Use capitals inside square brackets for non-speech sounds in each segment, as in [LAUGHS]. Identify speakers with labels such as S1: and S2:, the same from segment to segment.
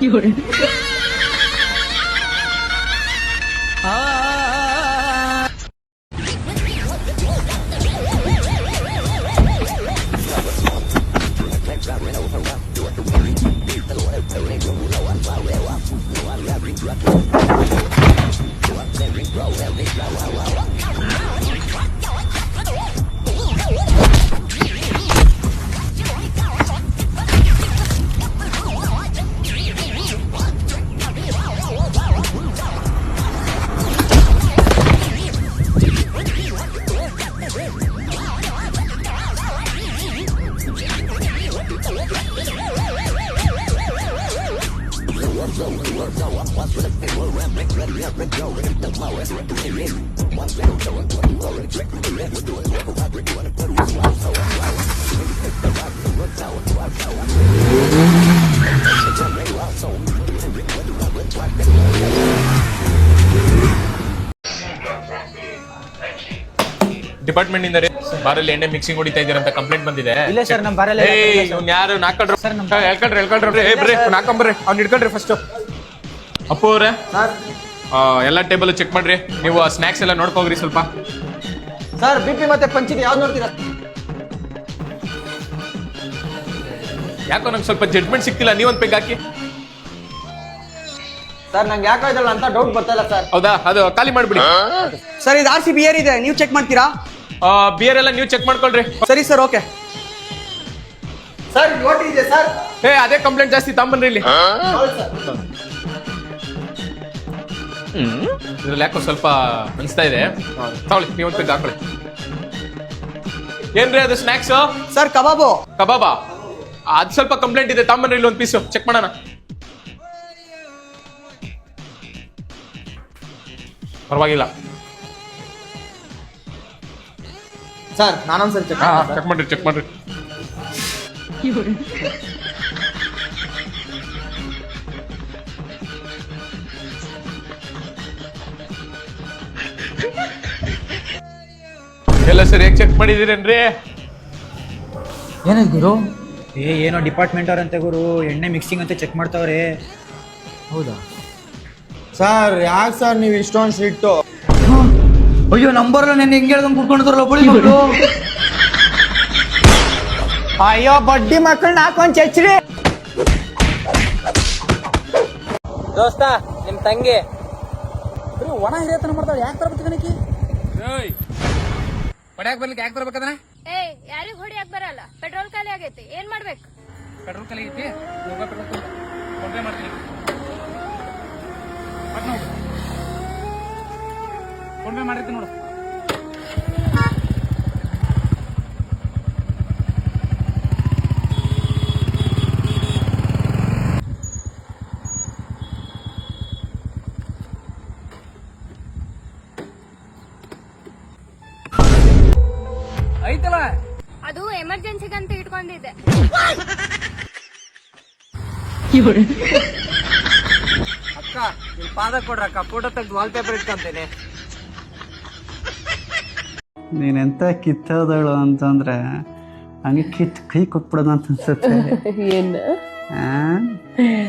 S1: Bro, department ಇಂದ ಬಾರಲ್ಲಿ ಎಣ್ಣೆ mixing ಹೊಡಿತಾ ಇದೀರಂತ ಕಂಪ್ಲೇಂಟ್ ಬಂದಿದೆ.
S2: ಇಲ್ಲ ಸರ್ ನಮ್ಮ ಬಾರಲ್ಲಿ
S1: ಯಾರು? ನಾಲ್ಕಂಡ್ರು
S2: ಸರ್,
S1: ಎಳ್ಕೊಂಡ್ರಿ ಎಳ್ಕೊಂಡ್ರಿ ಅವ್ನು ಹಿಡ್ಕೊಂಡ್ರಿ ಫಸ್ಟ್ ಅಪ್ಪು ಅವ್ರೆ. ಎಲ್ಲ ಟೇಬಲ್ ಚೆಕ್ ಮಾಡ್ರಿ. ನೀವು ಸ್ನಾಕ್ಸ್ ಎಲ್ಲ ನೋಡ್ಕೋಗ್ರಿ ಸ್ವಲ್ಪ.
S2: ಸರ್ ಬಿ ಪಿ ಮತ್ತೆ ಪಂಚಿಗೆ ಯಾವ್ದು ನೋಡ್ತೀರಾ?
S1: ಯಾಕೋ ನಂಗೆ ಸ್ವಲ್ಪ ಜಡ್ಮೆಂಟ್ ಸಿಕ್ತಿಲ್ಲ ನೀವೊಂದ್ ಪೆಗ್ ಹಾಕಿ.
S2: ಸರ್ ನಂಗೆ ಯಾಕೋ ಇದಲ್ಲ ಅಂತ ಡೌಟ್ ಬರ್ತಾ ಇಲ್ಲ ಸರ್.
S1: ಹೌದಾ? ಅದು ಖಾಲಿ ಮಾಡ್ಬಿಡಿ.
S3: ಸರ್ ಇದು ಆರ್ ಸಿ ಬಿಯರ್ ಇದೆ ನೀವು ಚೆಕ್ ಮಾಡ್ತೀರಾ?
S1: ಬಿಯರ್ ಎಲ್ಲ ನೀವು ಚೆಕ್ ಮಾಡ್ಕೊಳ್ರಿ.
S3: ಸರಿ ಸರ್ ಓಕೆ.
S2: ಸರ್ ಇದೆ ಸರ್.
S1: ಏ ಅದೇ ಕಂಪ್ಲೇಂಟ್ ಜಾಸ್ತಿ ತಗೊಂಬನ್ರಿ ಇಲ್ಲಿ.
S2: ಸರ್.
S1: ಇದ್ರಲ್ಲಿ ಯಾಕೋ ಸ್ವಲ್ಪ ಅನಿಸ್ತಾ ಇದೆ. ತಗೊಳ್ಳಿ ನೀವೊಂದ್ ಪೆಗ್ ಹಾಕೊಳ್ಳಿ. ಏನ್ರಿ ಅದು ಸ್ನಾಕ್ಸ್?
S3: ಸರ್ ಕಬಾಬು.
S1: ಕಬಾಬಾ? ಅದ್ ಸ್ವಲ್ಪ ಕಂಪ್ಲೇಂಟ್ ಇದೆ ತಗೊಂಬನ್ರಿ ಇಲ್ಲಿ ಒಂದು ಪೀಸು ಚೆಕ್ ಮಾಡೋಣ. ಪರವಾಗಿಲ್ಲ.
S2: ಸರ್ ನಾನೊಂದ್ಸರಿ ಚೆಕ್
S1: ಚೆಕ್ ಮಾಡ್ರಿ ಚೆಕ್ ಮಾಡ್ರಿ. ಎಲ್ಲ ಸರಿಯಾಗಿ ಚೆಕ್ ಮಾಡಿದಿರೇನ್ರಿ
S2: ಏನಾಯ್ತು ಗುರು? ಏ ಏನೋ ಡಿಪಾರ್ಟ್ಮೆಂಟ್ ಅವ್ರಂತೆ ಗುರು. ಎಣ್ಣೆ ಮಿಕ್ಸಿಂಗ್ ಅಂತ ಚೆಕ್ ಮಾಡ್ತಾವ್ರೆ. ಹೌದಾ?
S4: ಸರ್ ಯಾಕೆ ಸರ್ ನೀವು ಇಷ್ಟೊಂದು ಸಿಟ್ಟು
S2: ಅಯ್ಯೋ ನಂಬರ್ ಎಲ್ಲ ನೆನ್ನೆ ಹಿಂಗೆ ಹೇಳ್ದಂಗೆ ಕುತ್ಕೊಂಡಿದ್ರಲ್ಲ ಬಳಿ
S3: ಅಯ್ಯೋ ಬಡ್ಡಿ ಮಕ್ಕಳನ್ನ ಹಾಕೊಂಡ್ ಚಚ್ರಿ.
S2: ದೋಸ್ತ ನಿಮ್ ತಂಗಿ. ಒಣ ಹಿರಿಯತನ ಮಾಡ್ತಾಳೆ. ಯಾಕೆ ತರಬೇಕು
S1: ಹೊಡ್ಯಾಕ್ ಬರ್ಲಿಕ್ಕೆ ಯಾಕೆ ಬರ್ಬೇಕಂದ್ರೆ
S5: ಏ ಯಾರಿಗ್ ಹೊಡಿಯಾಕ್ ಬರಲ್ಲ? ಪೆಟ್ರೋಲ್ ಖಾಲಿ ಆಗೈತಿ ಏನ್ ಮಾಡ್ಬೇಕು?
S1: ಪೆಟ್ರೋಲ್ ಖಾಲಿ ಐತಿ ಹೋಗೋ ಪೆಟ್ರೋಲ್ ಫೋನ್ಪೇ ಮಾಡ್ತೀನಿ. ಫೋನ್ಪೇ ಮಾಡಿರ್ತೀನಿ ನೋಡು.
S2: ಅಕ್ಕ ನಿಮ್ ಪಾದ ಕೊಡ್ರಕ್ಕ ಫೋಟೋ ತೆಗೆದು ವಾಲ್ ಪೇಪರ್ ಇಟ್ಕೊಂತೇನೆ.
S6: ನೀನೆಂತ ಕಿತ್ತೋದಳು ಅಂತಂದ್ರೆ ಹಂಗೆ ಕಿತ್ ಕೈ ಕೊಟ್ಬಿಡೋದು ಅಂತ ಅನ್ಸುತ್ತೆ.
S7: ಏನು?
S6: ಆ?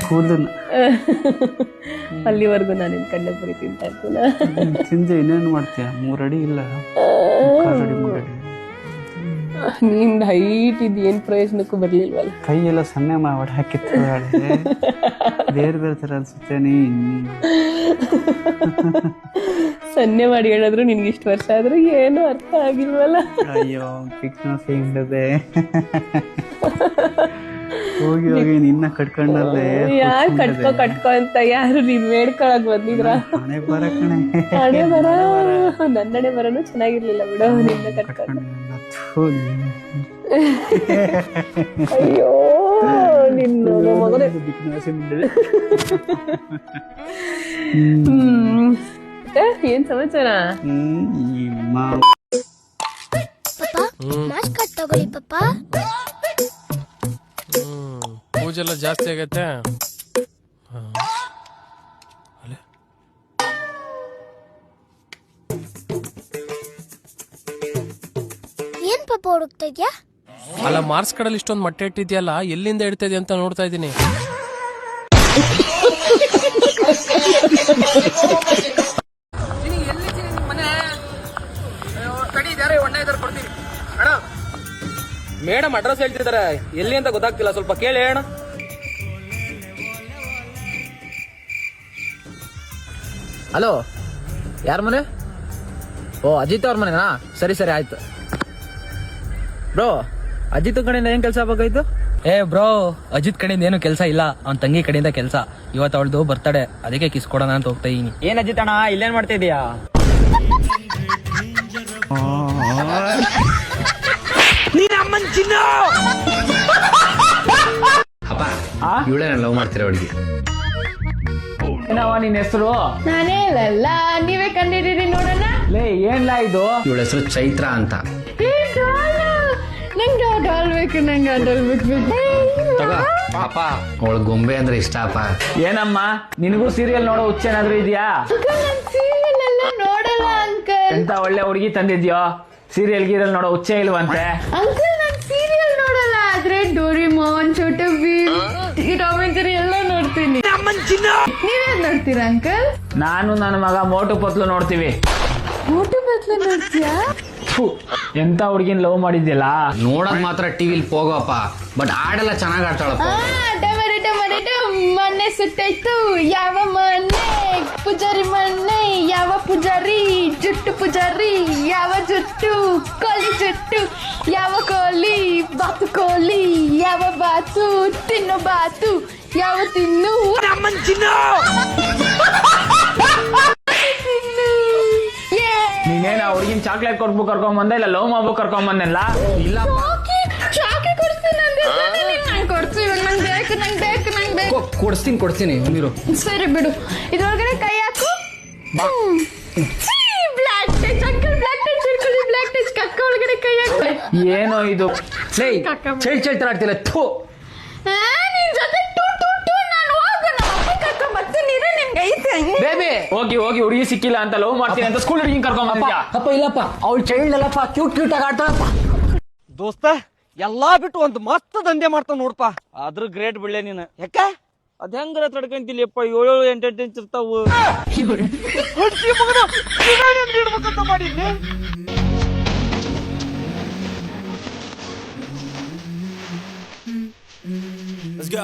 S6: ಕೂದಲನ್ನ. [LAUGHS]
S7: ಅಲ್ಲಿವರೆಗೂ ನಾನು ನಿನ್ ಕಣ್ಣೆ ಬರೀ ತಿಂತಾ ಇರ್ತೀನ
S6: ತಿಂದು ಇನ್ನೇನು ಮಾಡ್ತೀಯ? ಮೂರಡಿ ಇಲ್ಲ. ಮೂರಡಿ.
S7: ನಿಂದ ಹೈಟ್ ಇದ್ ಏನ್ ಪ್ರಯೋಜನಕ್ಕೂ ಬರ್ಲಿಲ್ವಲ್ಲ?
S6: ಕೈ ಎಲ್ಲ ಸಣ್ಣ ಮಾಡಿ ಹಾಕಿತ್ತು ಬೇರೆ ಬೇರೆ ತರ ಅನ್ಸುತ್ತೆ ನೀ.
S7: ಸನ್ನೆ ಮಾಡಿ ಹೇಳಿದ್ರು ನಿನ್ಗೆ ಇಷ್ಟು ವರ್ಷ ಆದ್ರೂ ಏನು ಅರ್ಥ ಆಗಿಲ್ವಲ್ಲ?
S6: ಅಯ್ಯೋ ಪಿಕ್ನಸ್ ಹಿಂಗದೆ ಹೋಗಿ ಹೋಗಿ ನಿನ್ನ ಕಟ್ಕೊಂಡಲ್ಲೇ
S7: ಯಾರ್ ಕಟ್ಕೋ ಕಟ್ಕೋ ಅಂತ ಯಾರು ನೀನ್ ಬೇಡ್ಕೊಳಕ್ ಬಂದಿದ್ರ?
S6: ಹಣೆ ಬರ ಕಣೆ.
S7: ಹಣೆ ಬರ? ನನ್ನಣೆ ಬರನು ಚೆನ್ನಾಗಿರ್ಲಿಲ್ಲ ಬಿಡು ನಿನ್ನ ಕಟ್ಕೊ
S6: ಕಟ್ಕೊಂಡಿಲ್ಲ. ಥು, ನೀನು.
S7: ಅಯ್ಯೋ ನಿನ್ನ ಮಗನೇ. ಹ್ಮ್. ಏನ್ ಸಮಾಚಾರ?
S6: ಹ್ಮ್,
S5: ಮಾಸ್ಕ್ ಕಟ್ ತಗೊಳ್ಳಿ ಪಪ್ಪ
S8: ಪೂಜೆಲ್ಲ ಜಾಸ್ತಿ ಆಗೈತೆ.
S5: ಏನ್ ಪಾಪ ಹುಡುಕ್ತಾ ಇದ್ಯಾ?
S8: ಅಲ್ಲ ಮಾರ್ಸ್ ಕಡಲ್ಲಿ ಇಷ್ಟೊಂದು ಮೊಟ್ಟೆ ಇಟ್ಟಿದ್ಯಲ್ಲ ಎಲ್ಲಿಂದ ಇಡ್ತಾ ಇದೆಯಾ ಅಂತ ನೋಡ್ತಾ ಇದ್ದೀನಿ.
S9: ಮೇಡಮ್ ಅಡ್ರೆಸ್ ಹೇಳ್ತಿದ್ದಾರೆ. ಎಲ್ಲಿ ಅಂತ ಗೊತ್ತಾಗ್ತಿಲ್ಲ ಸ್ವಲ್ಪ ಕೇಳಿ ಅಣ್ಣ. ಹಲೋ ಯಾರ ಮನೆ? ಓ ಅಜಿತ್ ಅವ್ರ ಮನೆನಾ? ಸರಿ ಸರಿ ಆಯ್ತು. ಬ್ರೋ ಅಜಿತ್ ಕಡೆಯಿಂದ ಏನ್ ಕೆಲಸ ಬೇಕಾಯ್ತು ಏ ಬ್ರೋ ಅಜಿತ್ ಕಡೆಯಿಂದ ಏನು ಕೆಲಸ ಇಲ್ಲ. ಅವ್ನ ತಂಗಿ ಕಡೆಯಿಂದ ಕೆಲಸ. ಇವತ್ತು ಅವಳದು ಬರ್ತಡೆ ಅದಕ್ಕೆ ಕಿಸ್ ಕೊಡೋಣ ಅಂತ ಹೋಗ್ತಾ ಇದೀನಿ.
S10: ಏನ್ ಅಜಿತ್ ಅಣ್ಣ ಇಲ್ಲೇನ್ ಮಾಡ್ತಾ ಇದೀಯಾ?
S11: ಇವಳೇ ನಾನು ಲವ್ ಮಾಡ್ತೀರ ಹುಡುಗಿ
S10: ಏನವ ನಿನ್ ಹೆಸರು?
S12: ನಾನೇ ಅಲ್ಲ ನೀವೇ ಕಂಡಿದ್ದೀರಿ ನೋಡೋಣ
S10: ಲೇ ಏನ್ಲಾ ಇದು?
S11: ಇವಳ ಹೆಸರು ಚೈತ್ರ ಅಂತ.
S12: ನಂಗೆ ಡಾಲ್ ಬೇಕು ನಂಗೆ ಡಾಲ್ ಬೇಕು
S11: ತಗೋ. ಪಾಪ. ಅವಳ ಗೊಂಬೆ ಅಂದ್ರೆ ಇಷ್ಟ ಅಪ್ಪ
S10: ಏನಮ್ಮ ನಿನಗೂ ಸೀರಿಯಲ್ ನೋಡೋ ಹುಚ್ಚ ಏನಾದ್ರೂ ಇದೆಯಾ?
S12: ಸೀರಿಯಲ್ ಎಲ್ಲ ನೋಡಲ್ಲ ಅಂಕಲ್
S10: ಎಂತ ಒಳ್ಳೆ ಹುಡುಗಿ ತಂದಿದ್ಯೋ? ಸೀರಿಯಲ್ ಗೀರಿಯಲ್ ನೋಡೋ ಹುಚ್ಚೆ ಇಲ್ವಂತೆ?
S12: ಅಂಕಲ್ ನಾನು ಸೀರಿಯಲ್ ನೋಡಲ್ಲ ಆದ್ರೆ ಡೋರಿಮೋನ್ ಚೋಟ ಭೀಮ್ ನೋಡ್ತೀನಿ ನೀವೇನ್ ನೋಡ್ತೀರಾ ಅಂಕಲ್?
S10: ನಾನು ನನ್ನ ಮಗ ಮೋಟು ಪತ್ಲು ನೋಡ್ತೀವಿ.
S12: ಮೋಟು ಪತ್ಲು ನೋಡ್ತೀಯಾ?
S10: ಫು, ಎಂತ ಹುಡುಗಿನ ಲವ್ ಮಾಡಿದ್ಯಲ್ಲ
S11: ನೋಡಕ್ ಮಾತ್ರ ಟಿವಿಲಿ ಹೋಗೋಪ್ಪ ಬಟ್ ಆಡೆಲ್ಲ ಚೆನ್ನಾಗ್ ಆಡ್ತಾಳಪ್ಪ.
S12: ಟಮರೆ ಟಮರೆ ಮನೆ ಸುಟ್ಟಾಯ್ತು ಯಾವ ಮನೆ ಪೂಜಾರಿ ಮನೆ ಯಾವ ಪೂಜಾರಿ? ಜುಟ್ಟು ಪೂಜಾರಿ ಯಾವ ಜುಟ್ಟು? ಕೋಲಿ ಜುಟ್ಟು ಯಾವ ಕೋಲಿ? ಬಾತು ಕೋಲಿ ಯಾವ ಬಾತು? ತಿನ್ನು ಬಾತು. ಯಾವ ತಿನ್ನು.
S10: ನೀನೇನ ಹುಡುಗಿನ ಚಾಕ್ಲೇಟ್ ಕೊಟ್ಬಿಟ್ಟು ಕರ್ಕೊಂಡ್ ಬಂದೆ ಇಲ್ಲ ಲವ್ ಮಾಡ್ಬೇಕು ಕರ್ಕೊಂಡ್ ಬಂದೆಲ್ಲ ಇಲ್ಲ.
S12: ಚಾಕಿ- ಕೊಡ್ತೀನಿ ನಂಗ್ ಕೊಡ್ಸು ಇವಾಗ ನಂಗ್ ಬೇಕು ನಂಗ್ ಬೇಕು ನಂಗ್ ಬೇಕು.
S9: ಕೊಡ್ಸ್ತೀನಿ ಕೊಡ್ಸ್ತೀನಿ. ನೀರು.
S12: ಸರಿ ಬಿಡು. ಇದ್ರೊಳಗಡೆ ಕೈ ಹಾಕು. Block touch uncle block touch ಇಟ್ಕೊಳ್ಳಿ ಬ್ಲಾಕ್ ಟಚ್ ಕಕ್ಕ ಒಳಗಡೆ ಕೈ ಹಾಕು
S10: ಏನೋ ಇದು.
S9: ಚೈಲ್ ಚೈತ್ರ ಆಡ್ತಿಲ್ಲ ಥೂ. ಬೇಬಿ
S10: ಹೋಗಿ ಹೋಗಿ ಹುಡುಗಿ ಸಿಕ್ಕಿಲ್ಲ ಅಂತ ಲವ್ ಮಾಡ್ತೀನಿ ಅಂತ ಸ್ಕೂಲ್ ಹುಡುಗಿ ಕರ್ಕೊಂಡ್ ಬಂದಿದ್ಯಾ?
S9: ಅಪ್ಪ ಇಲ್ಲಪ್ಪ. ಅವಳು ಚೈಲ್ಡ್ ಅಲ್ಲಪ್ಪ ಕ್ಯೂಟ್ ಕ್ಯೂಟ್ ಆಗಿ ಆಡ್ತಾಳಪ್ಪ.
S13: ದೋಸ್ತ ಎಲ್ಲಾ ಬಿಟ್ಟು ಒಂದು ಮಸ್ತ್ ದಂಧೆ ಮಾಡ್ತಾ ನೋಡ್ಪ. ಆದ್ರೂ ಗ್ರೇಟ್ ಬಿಡ್ಲೆ ನೀನು. ಯಾಕ? ಅದ್ ಹೆಂಗಾರ ತಡ್ಕಂತಿಲ್ಲಪ್ಪ ಏಳು ಏಳು ಎಂಟು ಎಂಟು ಇಂಚ್ ಇರ್ತಾವು. ಹೊಡ್ಸಿ ಮಗನ, ಇಡ್ಬೇಕಂತ ಮಾಡಿದ್ನಿ?
S14: Let's go.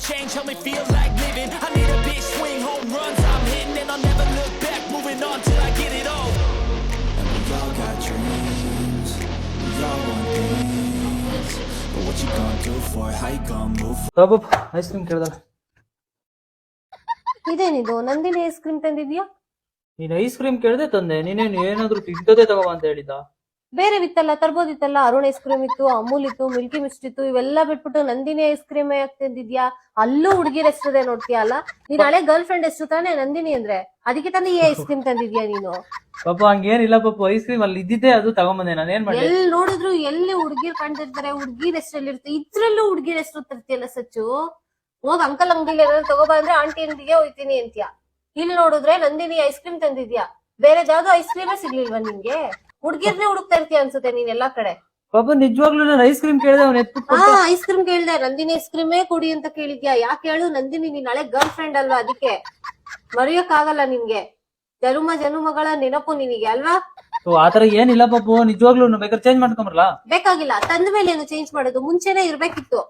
S14: change, help me feel like living. I need a big swing, home runs I'm hitting, and I'll never look back. Moving on till I get it all. And we all got dreams, we all want things. But what you gonna do for it? How you gonna move
S9: ice cream ಕೇಳ್ದ
S15: ಇದೇನಿದು Nandini ice cream ತಂದಿದ್ಯಾ
S13: ನೀನ್ ice cream ಕೇಳ್ದೆ ತಂದೆ ನೀನೇನು ಏನಾದ್ರೂ ತಿಂತದೇ ತಗೋ ಅಂತ ಹೇಳಿದ
S15: ಬೇರೆ ವಿತ್ತಲ್ಲ ತರ್ಬೋದಿತ್ತಲ್ಲ ಅರುಣ್ ಐಸ್ ಕ್ರೀಮ್ ಇತ್ತು ಅಮೂಲ್ ಇತ್ತು ಮಿಲ್ಕಿ ಮಿಸ್ಟ್ ಇತ್ತು ಇವೆಲ್ಲ ಬಿಟ್ಬಿಟ್ಟು ನಂದಿನಿ ಐಸ್ ಕ್ರೀಮ್ ಯಾಕೆ ತಂದಿದ್ಯಾ ಅಲ್ಲೂ ಹುಡುಗಿರ ಹೆಸರದೆ ನೋಡ್ತೀಯ ಅಲ್ಲ? ನೀನ್ ಹಳೆ ಗರ್ಲ್ ಫ್ರೆಂಡ್ ಎಷ್ಟು ತಾನೇ ನಂದಿನಿ ಅಂದ್ರೆ. ಅದಕ್ಕೆ ತಾನೇ ಈ ಐಸ್ ಕ್ರೀಮ್ ತಂದಿದ್ಯಾ ನೀನು?
S13: ಪಾಪ ಹಂಗೇನಿಲ್ಲ ಪಾಪ. ಐಸ್ ಕ್ರೀಮ್ ಅಲ್ಲಿ ಇದ್ದಿದ್ದೆ ಅದು ತಗೊಂಬಂದೆ ನಾನು. ಏನ್ ಮಾಡಿ
S15: ಎಲ್ಲಿ ನೋಡಿದ್ರು ಎಲ್ಲಿ ಹುಡುಗಿರ್ ಕಾಣ್ತಿರ್ತಾರೆ ಹುಡುಗಿರ ಹೆಸರಲ್ಲಿ ಇರುತ್ತೆ ಇದ್ರಲ್ಲೂ ಹುಡುಗಿರ ಹೆಸರು ತರ್ತಿಯಲ್ಲ ಸಚ್ಚು? ಹೋಗ್ ಅಂಕಲ್ ಅಂಗಡಿಲಿ ಏನಾದ್ರು ತಗೋಬಾ ಅಂದ್ರೆ ಆಂಟಿ ಅಂಗಡಿಗೆ ಹೋಯ್ತೀನಿ ಅಂತ್ಯ. ಇಲ್ಲಿ ನೋಡಿದ್ರೆ ನಂದಿನಿ ಐಸ್ ಕ್ರೀಮ್ ತಂದಿದ್ಯಾ? ಬೇರೆ ಯಾವ್ದೋ ಐಸ್ ಕ್ರೀಮೇ ಸಿಗ್ಲಿಲ್ವಾ ನಿನ್ಗೆ ಹುಡ್ಗಿರ್ನೇ ಹುಡುಕ್ತಾ ಇರ್ತೀಯ ಅನ್ಸುತ್ತೆ ನೀನ್ ಎಲ್ಲಾ ಕಡೆ?
S13: ಪಾಪ ನಿಜವಾಗ್ಲೂ ನಾನು ಐಸ್ ಕ್ರೀಮ್ ಕೇಳ್ದೆ ಅವ್ನ ಎತ್ಬಿಟ್ಟು
S15: ಹಾ ಐಸ್ ಕ್ರೀಮ್ ಕೇಳ್ದೆ. ನಂದಿನಿ ಐಸ್ ಕ್ರೀಮೇ ಕುಡಿ ಅಂತ ಕೇಳಿದ್ಯಾ? ಯಾಕೆ ಹೇಳು? ನಂದಿನಿ ನೀನ್ ಹಳೆ ಗರ್ಲ್ ಫ್ರೆಂಡ್ ಅಲ್ವಾ ಅದಕ್ಕೆ? ಮರೆಯಕ್ ಆಗಲ್ಲ ನಿನ್ಗೆ. ಜನುಮ ಜನುಮಗಳ ನೆನಪು ನಿನಗೆ ಅಲ್ವಾ?
S13: ಸೊ ಆತರ ಏನಿಲ್ಲ ಪಾಪು. ನಿಜವಾಗ್ಲೂ ಬೇಕಾದ್ರೆ ಚೇಂಜ್ ಮಾಡ್ಕೊಂಬರ್ಲಾ
S15: ಬೇಕಾಗಿಲ್ಲ. ತಂದ್ಮೇಲೆ ಏನು ಚೇಂಜ್ ಮಾಡೋದು? ಮುಂಚೆನೆ ಇರ್ಬೇಕಿತ್ತು.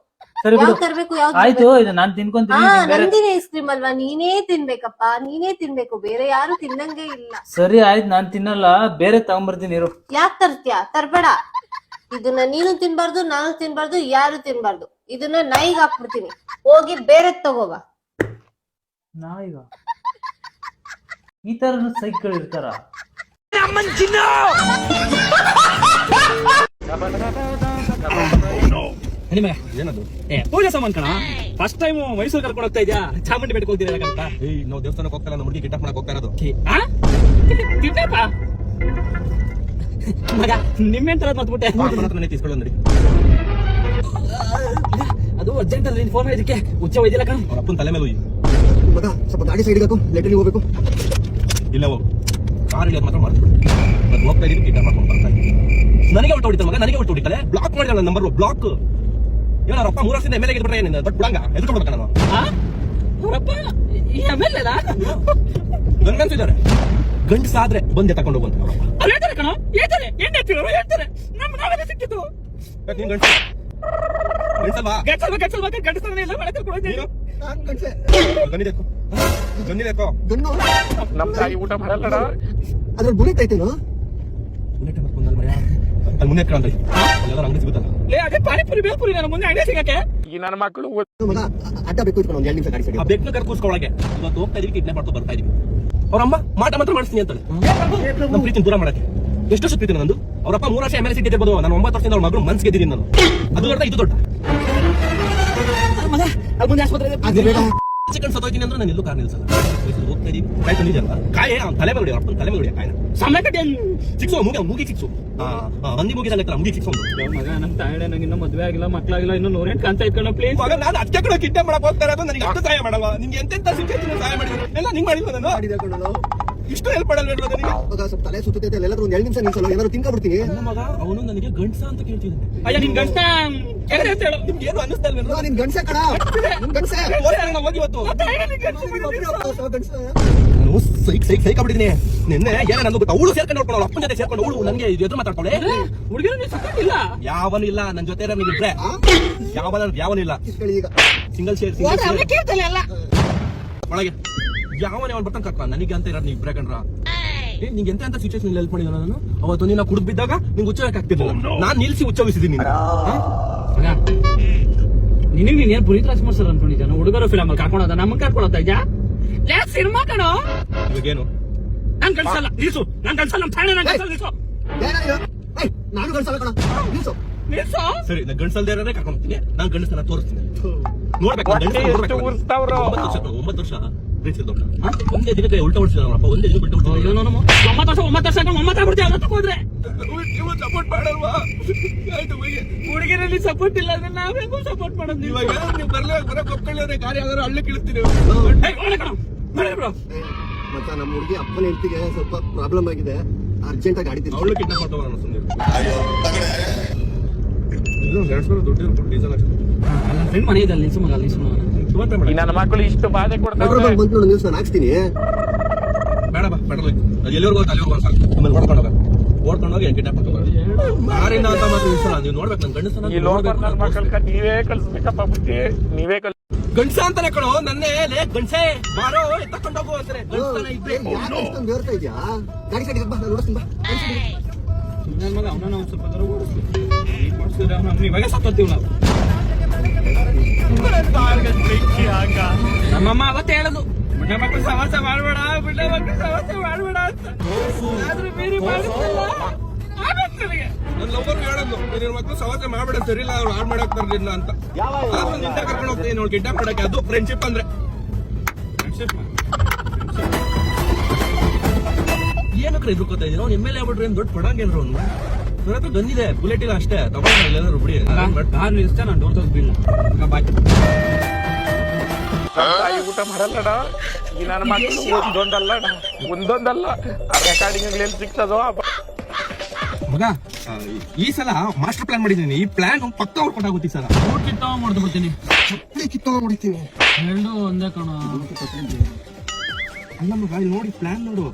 S13: ಸರಿ ಬಿಡು.
S15: ಯಾವ್ದ್ ತರ್ಬೇಕು ಯಾವ್ದು
S13: ಆಯ್ತು ಇದು ನಾನ್ ತಿನ್ಕೊಂತೀನಿ
S15: ಹಾ
S13: ನೀನ್ ಬೇರೆ
S15: ನಂದಿನಿ ಐಸ್ ಕ್ರೀಮ್ ಅಲ್ವಾ? ನೀನೇ ತಿನ್ಬೇಕಪ್ಪ ನೀನೇ ತಿನ್ಬೇಕು ಬೇರೆ ಯಾರು ತಿನ್ನಂಗೆ ಇಲ್ಲ.
S13: ಸರಿ ಆಯ್ತು ನಾನ್ ತಿನ್ನಲ್ಲ ಬೇರೆ ತಗೊಂಬರ್ತೀನಿ ಇರು.
S15: ಯಾಕ್ ತರ್ತೀಯ? ತರ್ಬೇಡ. ಇದನ್ನ ನೀನು ತಿನ್ಬಾರ್ದು ನಾನು ತಿನ್ಬಾರ್ದು ಯಾರು ತಿನ್ಬಾರ್ದು. ಇದನ್ನ ನೈಗ್ ಹಾಕ್ಬಿಡ್ತೀನಿ. ಹೋಗಿ ಬೇರೆ ತಗೋಬಾ.
S13: ನಾಯಿಗ? ಈ ತರ ಸೈಕಲ್ ಇರ್ತಾರ? [LAUGHS] ನಿಮಗೆ
S16: ಏನದು?
S13: ಏ ಪೂಜೆ ಸಾಮಾನ್ ಕಣ. ಫಸ್ಟ್ ಟೈಮ್ ಮೈಸೂರು ಕರ್ಕೊಂಡು ಹೋಗ್ತಾ ಇದ್ಯಾ? ಚಾಮುಂಡಿ ಬೆಟ್ಟಕ್ಕೆ ಹೋಗ್ತಿದ್ದೀರಾ
S16: ಏಯ್ ನಾವು ದೇವಸ್ಥಾನಕ್ಕೆ ನಮ್ಮ ಹುಡುಗಿ ಕಿಟಾಪ್ ಮಾಡಕ್ ಹೋಗ್ತಾ ಇರೋದು.
S13: ಕಿಡ್ನಾಪ ಮಗ ಮತ್ಬಿಟ್ಟೆ
S16: ತೀಸ್ಕೊಳ್ಳೋ ನೋಡಿ
S13: ಅದು ಅರ್ಜೆಂಟ್ ಅಲ್ಲಿ ಫೋನ್ ಮಾಡಿದಕ್ಕೆ ಉಚ್ಚ ಒಯ್ದಿಲ್ಲ ಕಣ.
S16: ಅವ್ರ ಅಪ್ಪನ ತಲೆ ಮೇಲೆ ಹೋಗಿ
S10: ಮಗ ಸ್ವಲ್ಪ ಗಾಡಿ ಸೈಡ್ ಹಾಕು ಲೆಟರ್ಗೆ ಹೋಗ್ಬೇಕು.
S16: ಇಲ್ಲ ಹೋಗು. ಕಾರ್ ಇಳಿಯೋದು ಮಾತ್ರ ನಾನು ಹೋಗ್ತಾ ಮಾಡ್ಕೊಂಡು ಬರ್ತಾ ಇದ್ದೀನಿ ನನಗೆ ಹೊಟ್ಟು ಹೊಡಿತಾನೆ ಮಗ ನನಗೆ ಹೊಟ್ಟು ಹೊಡಿತಾಳೆ ಬ್ಲಾಕ್ ಮಾಡಿದ ನಂಬರ್ ಬ್ಲಾಕ್ ಏನೋ ರಪ್ಪ ಮೂರು ವರ್ಷದಿಂದ ಎಮ್ಎಲ್ಎ ಎ ಬಿಟ್ರೆ ಏನಿಲ್ಲ ಬಟ್ ಬಿಡಂಗ ಎದ್ಕೊಳ್ಬೇಕ ನಾನು
S13: ಅವರಪ್ಪ
S16: ಗಂಡಸಾದ್ರೆ ಬಂದೆ ತಕೊಂಡು ಹೋಗುವಂತ
S13: ಅವ್ರು ಹೇಳ್ತಾರೆ ಕಣ. ಹೇಳ್ತಾರೆ. ನಮ್ಮ ನಾವೆಲ್ಲ ಸಿಕ್ಕಿದ್ದು?
S16: ನೀನ್ ಗಂಡಸಲ್ವಾ?
S13: ಮಳೆ
S1: ತಾಯಿ ಊಟ ಮಾಡಲ್ಲಡ
S10: ಅದ್ರ ಬುಲೆಟ್
S16: ಅಲ್ಲಿ ಮುಂದೆ ಇಟ್ಕೊಂಡು ಅಲ್ಲೆಲ್ಲ ಅಂಗಡಿ ಸಿಗುತ್ತಲ್ಲ.
S13: ಲೇ ಅದೇ ಪಾನಿಪುರಿ ಬೇಲ್ಪುರಿ ನನ್ನ ಮುಂದೆ ಅಂಗಡಿ ಸಿಗಕ್ಕೆ.
S1: ಈ ನನ್ನ ಮಕ್ಕಳು
S10: ಮಗ ಅಡ್ಡ ಬೇಕು ಇಟ್ಕೊಂಡು ಒಂದು ಎರಡು ನಿಮಿಷ ಗಾಡಿ ಸೈಡ್
S16: ಆ ಇವತ್ತು ಹೋಗ್ತಾ ಇದೀವಿ ಕಿಡ್ನಾಪ್ ಮಾಡ್ತಾ ಬರ್ತಾ ಇದೀವಿ. ಅವರಮ್ಮ ಅಮ್ಮ ಮಾಟ ಮಾತ್ರ ಮಾಡಿಸ್ತೀನಿ ಅಂತಾಳೆ. ನಮ್ಮ ಪ್ರೀತಿನ ದೂರ ಮಾಡಕ್ಕೆ. ಎಷ್ಟು ವರ್ಷ ಪ್ರೀತಿ ನಂದು. ಅವರಪ್ಪ ಮೂರು ವರ್ಷ ಎಂ ಎಲ್ ಸಿ ಇರ್ಬೋದು ನಾನು ಒಂಬತ್ತು ವರ್ಷದಿಂದ ಅವ್ರ ಮಗಳು ಮನ್ಸ್ ಗೆದ್ದಿದ್ದೀನಿ ನಾನು. ಅದು ದೊಡ್ಡ ಇದು ದೊಡ್ಡ.
S13: ಮಗ ಅಲ್ಲಿ ಮುಂದೆ ಆಸ್ಪತ್ರೆ
S16: ಚಿಕನ್ ಸತ್ತೋಯ್ತೀನಿ ಅಂದ್ರೆ ನಾನು ಎಲ್ಲೂ ಕಾರ್ ನಿಲ್ಸಲ್ಲ. ಮೈಸೂರು ಹೋಗ್ತಾ ಇದೀವಿ ಕಾಯಿ ತಂದಿದ್ಯಲ್ಲ ಕಾಯೇ ಅವ್ನ ತಲೆ ಮೇಲೆ ಅಪ್ಪನ ತಲೆ ಮೇಲೆ ಕಾಯಿನ
S13: ಸಮಯ ಕಟ್ಟಿ
S16: ಸಿಕ್ಸು ಮೂಗಿ ಮೂಗಿ ಸಿಕ್ಸು ಹಂದಿ ಮೂಗಿದಂಗಲ್ಲ ಮೂಗಿ ಸಿಕ್ಸು
S13: ಮಗ ನಮ್ ತಾಯಡೆ ನಂಗೆ ಇನ್ನೂ ಮದುವೆ ಆಗಿಲ್ಲ ಮಕ್ಕಳಾಗಿಲ್ಲ ಇನ್ನು ನೂರೆಂಟು ಕಾಣ್ತಾ ಇಟ್ಕೊಂಡು ಪ್ಲೀಸ್
S16: ಮಗ ನಾನು ಅದಕ್ಕೆ ಕಡೆ ಕಿಡ್ನಾಪ್ ಮಾಡಕ್ ಹೋಗ್ತಾ ಇರೋದು. ನನಗೆ ಅಷ್ಟು ಸಹಾಯ ಮಾಡಲ್ವಾ? ನಿಮ್ಗೆ ಎಂತೆಂತ ಸಿಚುವೇಶನ್ ಸಹಾಯ ಮಾಡಿದ್ರು? ಎಲ್ಲ ನಿಂಗೆ ಮಾಡಿಲ್ವ ನಾನು?
S10: ಮಾಡಿದೆ ಹಾಕೊಂಡು
S16: ಇಷ್ಟು ಹೆಲ್ಪ್ ಮಾಡಲ್ವೇ ನನಗೆ
S10: ಮಗ ಸ್ವಲ್ಪ ತಲೆ ಸುತ್ತೈತೆ ಅಲ್ಲೆಲ್ಲಾದ್ರೂ ಒಂದು ಎರಡು ನಿಮಿಷ ನಿಲ್ಸಲ್ಲ ಏನಾದ್ರು ತಿನ್ಕೊಬಿಡ್ತೀನಿ.
S16: ನನ್ನ ಮಗ ಅವನು ನನಗೆ ಗಂಡ್ಸ ಅಂತ ಕೇಳ್ತಿದ್ದಾನೆ.
S13: ಅಯ್ಯ ನಿನ್ ಗಂಡ್ಸ ಕೆಳಗೆ ಅಂತ ಹೇಳು?
S16: ನಿಮ್ಗೆ ಏನು ಅನ್ನಿಸ್ತಾ ಇಲ್ವೇನು?
S10: ಮಗ ನಿನ್ ಗಂಡಸೆ ಕಣ? ನಿನ್ ಗಂಡಸೆ?
S16: ಹೋಗಿ ಇವತ್ತು. ನಾನು ಸೈಕ್ ಸೈಕ್ ಸೈಕ್ ಆಗ್ಬಿಟ್ಟಿದ್ದೀನಿ. ನಿನ್ನೆ ಏನ ನನ್ನ ಗೊತ್ತಾ ಅವಳು ಸೇರ್ಕೊಂಡು ನೋಡ್ಕೊಂಡು ಅಪ್ಪನ ಜೊತೆ ಸೇರ್ಕೊಂಡು ಅವಳು ನನಗೆ ಎದುರು ಮಾತಾಡ್ತಾಳೆ.
S13: ಹುಡುಗಿರು ನೀವು ಸಕ್ಕಿಲ್ಲ
S16: ಯಾವನು ಇಲ್ಲ ನನ್ನ ಜೊತೆ ನನಗೆ ಇಬ್ರೆ ಯಾವನ ಯಾವನಿಲ್ಲ
S10: ಈಗ.
S16: ಸಿಂಗಲ್ ಶೇರ್ ಸಿಂಗಲ್ ಶೇರ್ ಒಳಗೆ. ಯಾವನ ಅವ್ನು ಬರ್ತಾನೆ ಕಕ್ಕ ನನಗೆ ಅಂತ ಇರೋದು ನೀವು ಇಬ್ರೆ ಕಣ್ರ ಏ ನಿಂಗೆ ಎಂತ ಸಿಚುಯೇಷನ್ ಸಿಚುವೇಶನ್ ಹೆಲ್ಪ್ ಮಾಡಿದ ನಾನು? ಅವತ್ತು ನೀನು ಕುಡಿದ್ ಬಿದ್ದಾಗ ನಿಂಗೆ ಉಚ್ಚೋಗಕ್ಕೆ ಆಗ್ತಿರ್ಲಿಲ್ಲ. ನಾನ್ ನಿಲ್ಸಿ
S13: ಉಚ್ಚವಿಸಿದೀನಿ ನಿನಗೆ ನೀನ್ ಏನ್ ಪುನೀತ್ ರಾಜ್ಕುಮಾರ್ ಸರ್ ಅನ್ಕೊಂಡಿದ್ದ ಹುಡುಗರು ಫಿಲಮ್ ಅಲ್ಲಿ ಕರ್ಕೊಂಡ ಇದ್ಯಾ? ಲೇ ಸಿನಿಮಾ ಕಣೋ!
S16: ಇವಾಗೇನು?
S13: ನಾನ್ ಕಳ್ಸಲ್ಲ ನೀಸು ನಾನ್ ಕಳ್ಸಲ್ಲ ನಮ್ ತಾಣೆ ನಾನ್ ಕಳ್ಸಲ್ಲ ನಿಲ್ಸು.
S10: ನಾನು. ಗಂಡಸಲ್ಲ ಕಣ. ನಿಲ್ಸು.
S13: ನಿಲ್ಸು?
S16: ಸರಿ ನಾನು ಗಂಡಸಲ್ದೇ ಇರೋದೇ ಕರ್ಕೊಂಡು ಹೋಗ್ತೀನಿ. ನಾನು ಗಂಡಸನ್ನ ತೋರಿಸ್ತೀನಿ. ನೋಡ್ಬೇಕು. ಒಂಬತ್ತು ವರ್ಷ ಒಂಬತ್ತು ವರ್ಷ. ಒಂದೇ ದಿನಕ್ಕೆ ಉಲ್ಟಾ ಹೊಡ್ಸಿದ ಒಂದೇ ದಿನ ಬಿಟ್ಟು
S13: ಒಂಬತ್ತು ವರ್ಷ ಒಂಬತ್ತು ವರ್ಷ ಅಂತ ಒಂಬತ್ತು ಆಗ್ಬಿಡ್ತೀಯ ಅದಕ್ಕೆ ಹೋದ್ರೆ?
S16: ಸಪೋರ್ಟ್ ಮಾಡಲ್ವಾ? ಆಯ್ತು
S13: ಹುಡುಗಿರಲ್ಲಿ ಸಪೋರ್ಟ್ ಇಲ್ಲ ಅಂದ್ರೆ ನಾವೇಗೂ ಸಪೋರ್ಟ್ ಮಾಡೋದು ನೀವು?
S16: ಇವಾಗ ನೀವು ಬರ್ಲೇ ಬರೋ ಒಪ್ಕೊಳ್ಳೋರೆ ಗಾಡಿ ಯಾವ್ದಾರು ಹಳ್ಳಿ ಕಳಿಸ್ತೀನಿ
S13: ಬ್ರೋ.
S10: ಮತ್ತೆ ನಮ್ಮ ಹುಡುಗಿ ಅಪ್ಪನ ಹೆಂಡತಿಗೆ ಸ್ವಲ್ಪ ಪ್ರಾಬ್ಲಮ್ ಆಗಿದೆ. ಅರ್ಜೆಂಟ್ ಆಗಿ ಗಾಡಿ
S16: ಅವಳು ಕಿಡ್ನಾಪ್ ಮಾಡ್ತಾ ಬರೋಣ ಸುಮ್ಮನೆ ಇದು ಎರಡು ಸಾವಿರ ದುಡ್ಡು ಡೀಸೆಲ್ ಅಷ್ಟೇ
S13: ನನ್ನ ಫ್ರೆಂಡ್ ಮನೆ ಇದೆ ಅಲ್ಲಿ ಸುಮ್ಮನೆ ಅಲ್ಲಿ ನಿಲ್ಸು
S16: ಇವತ್ತೇ
S1: ನನ್ನ ಮಕ್ಕಳು ಇಷ್ಟು ಬಾಧೆ
S10: ಕೊಡ್ತಾರೆ ನಿಲ್ಸು ನಾನು ಹಾಕ್ಸ್ತೀನಿ
S16: ಬೇಡ ಬಾ ಪೆಟ್ರೋಲ್ ಅದು ಎಲ್ಲಿವರೆಗೂ ಹೋಗ್ತಾ ಅಲ್ಲಿವರೆಗೂ ಸಾಕು. ಆಮೇಲೆ ಓಡ್ಕೊಂಡು ಹೋಗ. ಓಡ್ಕೊಂಡು ಹೋಗಿ ಕಿಡ್ನಾಪ್ ಯಾರಿಂದ ಅಂತ ನೀವು ನೋಡ್ಬೇಕು ನನ್ನ ಗಂಡಸನ
S1: ಈ ಲೋಕಲ್ ನನ್ನ ಮಕ್ಕಳ ನೀವೇ ಕಳ್ಸ್ಬೇಕಪ್ಪ ಬುದ್ಧಿ. ನೀವೇ ಕಲ್
S16: ಗಂಡಸ ಅಂತಾನೆ ಕಣೋ ನನ್ನೇ ಲೇ ಗಂಡಸೆ ಬಾರೋ ತಕೊಂಡು ಹೋಗು ಅಂತಾರೆ. ಗಂಡಸನ
S10: ಇಷ್ಟೊಂದು ಬೇರ್ತಾ ಇದೆಯಾ? ಗಾಡಿ ಸೈಡ್ ಬಾ ನಾನು ನೋಡಿಸ್ತೀನಿ ಬಾ. ಗಾಡಿ side ಗೆ.
S13: ನನ್ನ ಮಗ ಅವನ ನಾವು ಸ್ವಲ್ಪ ದೂರ ಓಡಿಸ್ತೀವಿ ಈಗ ಮಾಡ್ಸಿದ್ರೆ ಅವ್ನು ಇವಾಗ ಸತ್ತೋತೀವಿ ನಾವು. ನಮ್ಮಮ್ಮ ಅವತ್ತೇ ಹೇಳೋದು ಬುಡ್ಡ ಮಕ್ಕಳು ಸವಾಸ ಮಾಡಬೇಡ ಬುಡ್ಡ ಮಕ್ಕಳು ಸವಾಸ ಮಾಡಬೇಡ ಅಂತ. ಆದ್ರೂ
S16: ನನ್ನ ಹೇಳೋದು ನಿನ್ನ ಮಕ್ಕಳು ಸವಾಸ ಮಾಡ್ಬೇಡ ಸರಿ ಇಲ್ಲ ಅವ್ರು ಹಾಳು ಮಾಡಕ್ ಬರ್ಲಿಲ್ಲ ಅಂತ. ಆದ್ರೂ ನಿಂದ ಕರ್ಕೊಂಡು ಹೋಗ್ತೀನಿ ನೋಡಿ ಅದು ಫ್ರೆಂಡ್ಶಿಪ್ ಅಂದ್ರೆ. ಏನಕ್ಕೆ ಎದುರ್ಕೋತಾ ಇದೀನೋ ನಿಮ್ಮ ಮೇಲೆ ಏನ್ ದೊಡ್ಡ ಪಡಂಗೇನ್ರು ಅವ್ನು ನನ್ನ ಹತ್ರ ಗಂದಿದೆ ಬುಲೆಟ್ ಇಲ್ಲ ಅಷ್ಟೇ ತಗೊಂಡು ಎಲ್ಲರೂ ಬಿಡಿ.
S13: ಕಾರ್ ನಿಲ್ಸ್ತಾ ನಾನು ಡೋರ್ ತೆಗ್ದು ಬಿಲ್ಲ ಬಾಯ್
S1: ತಾಯಿ ಊಟ ಮಾಡಲ್ಲಡ ಈ ನನ್ನ ಮಾತು ಒಂದೊಂದಲ್ಲ. ಒಂದೊಂದಲ್ಲ. ರೆಕಾರ್ಡಿಂಗ್ ಎಲ್ಲಿ ಸಿಗ್ತದೋ? ಅಪ್ಪ.
S16: ಮಗ ಈ ಸಲ ಮಾಸ್ಟರ್ ಪ್ಲಾನ್ ಮಾಡಿದ್ದೀನಿ. ಈ ಪ್ಲಾನ್ ಪಕ್ಕ ಹೊಡ್ಕೊಂಡಾಗುತ್ತೆ ಸರ್ ಈ ಸಲ.
S13: ಕಿತ್ತಾವ ಮಾಡ್ದು ಬಿಡ್ತೀನಿ.
S10: ಚಪ್ಪಲಿ ಕಿತ್ತೋಗ ಹೊಡಿತೀನಿ
S13: ಎರಡು ಒಂದೇ ಕಣ.
S16: ಅಲ್ಲ ಮಗ ಇಲ್ಲಿ ನೋಡಿ. ಪ್ಲಾನ್ ನೋಡು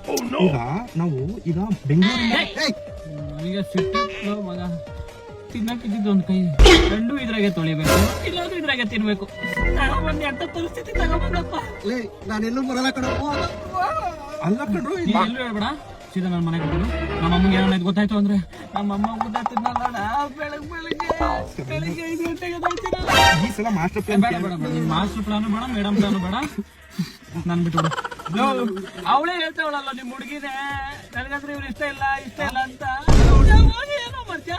S16: ಈಗ ನಾವು ಈಗ ಬೆಂಗಳೂರಿಂದ
S13: ಈಗ ಸಿಟ್ಟಿತ್ತು ಮಗ. ತಿನ್ನಕ್ಕಿದ್ದು ಒಂದು ಕೈ. ಗಂಡು ಇದ್ರಾಗೆ ತೊಳಿಬೇಕು. ಇಲ್ಲಾದ್ರೂ ಇದ್ರಾಗೆ ತಿನ್ಬೇಕು. ತಗೊಂಬಂದು ಅಂತ ಪರಿಸ್ಥಿತಿ ತಗೊಂಬಂದಪ್ಪ
S10: ಲೇ ನಾನೆಲ್ಲೂ ಬರಲ್ಲ ಕಣ.
S16: ಅಲ್ಲ ಕಣ್ರು
S13: ಎಲ್ಲೂ ಹೇಳ್ಬೇಡ. ಸೀದಾ ನನ್ನ ಮನೆಗೆ ಬಿಡು ನಮ್ಮ ಅಮ್ಮಗೆ ಏನಾಯ್ತು ಗೊತ್ತಾಯ್ತು ಅಂದ್ರೆ ನಮ್ಮ ಅಮ್ಮ ಊಟ ತಿನ್ನಲ್ಲ ಬೆಳಗ್ಗೆ ಬೆಳಗ್ಗೆ. ಬೆಳಗ್ಗೆ ಐದು ಗಂಟೆಗೆ.
S16: ಈ ಸಲ ಮಾಸ್ಟರ್ ಪ್ಲಾನ್
S13: ಬೇಡ ಬೇಡ ಮಾಸ್ಟರ್ ಪ್ಲಾನು ಬೇಡ ಮೇಡಮ್ ಪ್ಲಾನು ಬೇಡ. ನನ್ ಬಿಟ್ಟು ಅವಳೇ ಹೇಳ್ತಾವಳಲ್ಲ ನಿಮ್ ಹುಡುಗಿನೇ. ನನಗಂದ್ರೆ ಇವ್ರು ಇಷ್ಟ ಇಲ್ಲ ಇಷ್ಟ ಇಲ್ಲ ಅಂತ. ಹೋಗಿ ಏನೋ ಮಾಡ್ತೀಯ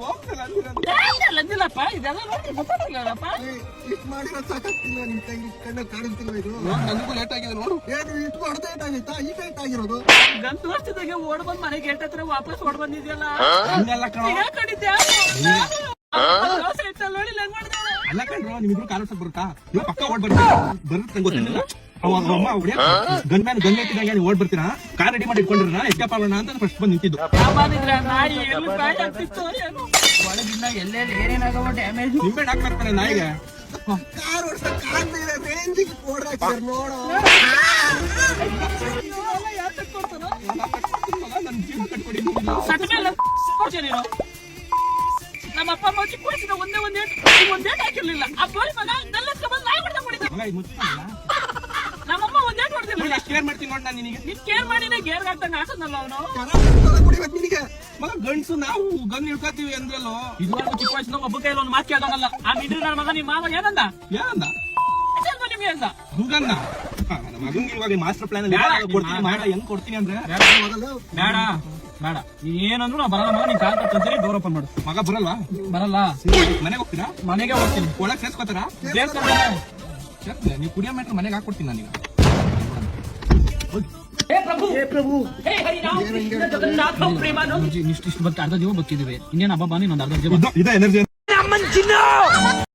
S16: ಹೋಗ್ತಲ್ಲ ಅಂದಿರೋದು.
S13: ಅಂದಿಲ್ಲಪ್ಪ ಇದೆಲ್ಲ ನೋಡಿ ಗೊತ್ತಾಗಲ್ಲಪ್ಪ
S10: ಇಷ್ಟು ಮಾಡಿರೋ ಸಾಕಾಗ್ತಿಲ್ಲ ನಿನ್ ತಂಗಿ ಕಣ್ಣ ಕಾಣಿಸ್ತಿಲ್ಲ ಇದು?
S16: ನೋಡು, ನನಗೂ ಲೇಟ್ ಆಗಿದೆ ನೋಡು.
S10: ಏನು ಟೈಟ್ ಆಗಿರೋದು?
S13: ಗಂಟು ವರ್ಷದಾಗೆ ಓಡ್ ಬಂದ್ ಮನೆಗೆ ಹತ್ರ ವಾಪಸ್ ಓಡ್ ಬಂದಿದ್ಯಲ್ಲ?
S16: ಹಂಗಲ್ಲ
S13: ನೋಡಿ
S16: ಅಲ್ಲ ಕಣ್ರೋ ನಿಮ್ಮಿಬ್ರು ಬರುತ್ತಾ? ಇವಾಗ ಪಕ್ಕ ಓಡ್ ಬರ್ತೀರಾ ಬರುತ್ತೆ ಗೊತ್ತಿಲ್ಲ. ಅವ ಅಮ್ಮ ಗನ್ ಮ್ಯಾನ್ ಗನ್ ಇಟ್ಟಿದಾಗ ನೀವು ಓಡ್ ಬರ್ತೀರಾ? ಕಾರ್ ರೆಡಿ ಮಾಡಿ ಇಟ್ಕೊಂಡಿರ ಎಸ್ಕೇಪ್ ಆಗೋಣ ಅಂತ ಫಸ್ಟ್ ಬಂದು ನಿಂತಿದ್ದು
S13: ಒಳಗಿನ್ನ ಎಲ್ಲೆಲ್ಲಿ ಏನೇನಾಗವ ಡ್ಯಾಮೇಜ್
S16: ನಿಂಬೆ ಹಾಕ್ತಾರೆ ನಾಯಿಗೆ.
S13: ನಮ್ಮ ಅಪ್ಪ ಅಮ್ಮ ಚಿಕ್ಕ ವಯಸ್ಸಿನ ಒಂದೇ ಒಂದೇ ಒಂದೇ ಹಾಕಿರ್ಲಿಲ್ಲ. ಆ ಬೋಳಿ ಮಗ ನೆಲ್ಲಕ್ಕೆ ಬಂದು ನಾಯಿ ಬಿಡ್ತಾ ಕುಡಿದ
S16: ಮಗ ಇದು ಮುಚ್ಚಿಲ್ಲ
S13: ನಮ್ಮಮ್ಮ ಒಂದೇ ಹೊಡೆದಿರ್ಲಿಲ್ಲ
S16: ಎಷ್ಟು ಕೇರ್ ಮಾಡ್ತೀನಿ ನೋಡ್ ನಾನು ನಿನಗೆ.
S13: ನೀನ್ ಕೇರ್ ಮಾಡಿದ್ರೆ ಗೇರ್ ಹಾಕ್ದಂಗ ಹಾಕದ್ನಲ್ಲ ಅವನು?
S10: ಕುಡಿಬೇಕು ನಿನಗೆ.
S16: ಮಗ ಗಂಡ್ಸು ನಾವು ಗನ್ ಹಿಡ್ಕೊತೀವಿ ಅಂದ್ರಲ್ಲೋ.
S13: ಇದು ಚಿಕ್ಕ ವಯಸ್ಸಿನ ಒಬ್ಬ ಕೈಯಲ್ಲಿ ಒಂದು ಮಾತು ಕೇಳ್ದನಲ್ಲ ಆ ನನ್ನ ಮಗ ನಿಮ್ಮ ಮಾವ ಏನಂದ?
S16: ಏನಂದ?
S13: ನಿಮ್ಗೆ ಅಂದ
S16: ಹುಡುಗನ್ನ ಮಗಂಗೆ ಇವಾಗ ಮಾಸ್ಟರ್ ಪ್ಲಾನ್ ಕೊಡ್ತೀನಿ. ಮಾಡ ಹೆಂಗ್ ಕೊಡ್ತೀನಿ ಅಂದ್ರೆ?
S13: ಬೇಡ. ಬೇಡ. ಏನಂದ್ರು ನಾ ಬರಲ್ಲ ಮಗ ನೀನ್ ಕಾಲ್ ಕತ್ತಂತೀನಿ ಡೋರ್ ಓಪನ್ ಮಾಡು.
S16: ಮಗ ಬರಲ್ಲ?
S13: ಬರಲ್ಲ.
S16: ಮನೆಗೆ ಹೋಗ್ತೀರಾ?
S13: ಮನೆಗೆ ಹೋಗ್ತೀನಿ.
S16: ಒಳಗ್ ಸೇರ್ಸ್ಕೋತಾರ?
S13: ದೇವಸ್ಥಾನ
S16: ನೀವು ಕುಡಿಯೋ ಮ್ಯಾಟ್ರ್ ಮನೆಗೆ ಹಾಕೊಡ್ತೀನಿ ನಾನೀಗ.
S13: प्रभु! हे हरि राम जगन्नाथ प्रेमानंद। जी निष्ठ इष्ट मत आदर देव भक्ति देव. इंडियन अब्बा बानी नंदा देव इदा एनर्जी
S16: अमन जी नो!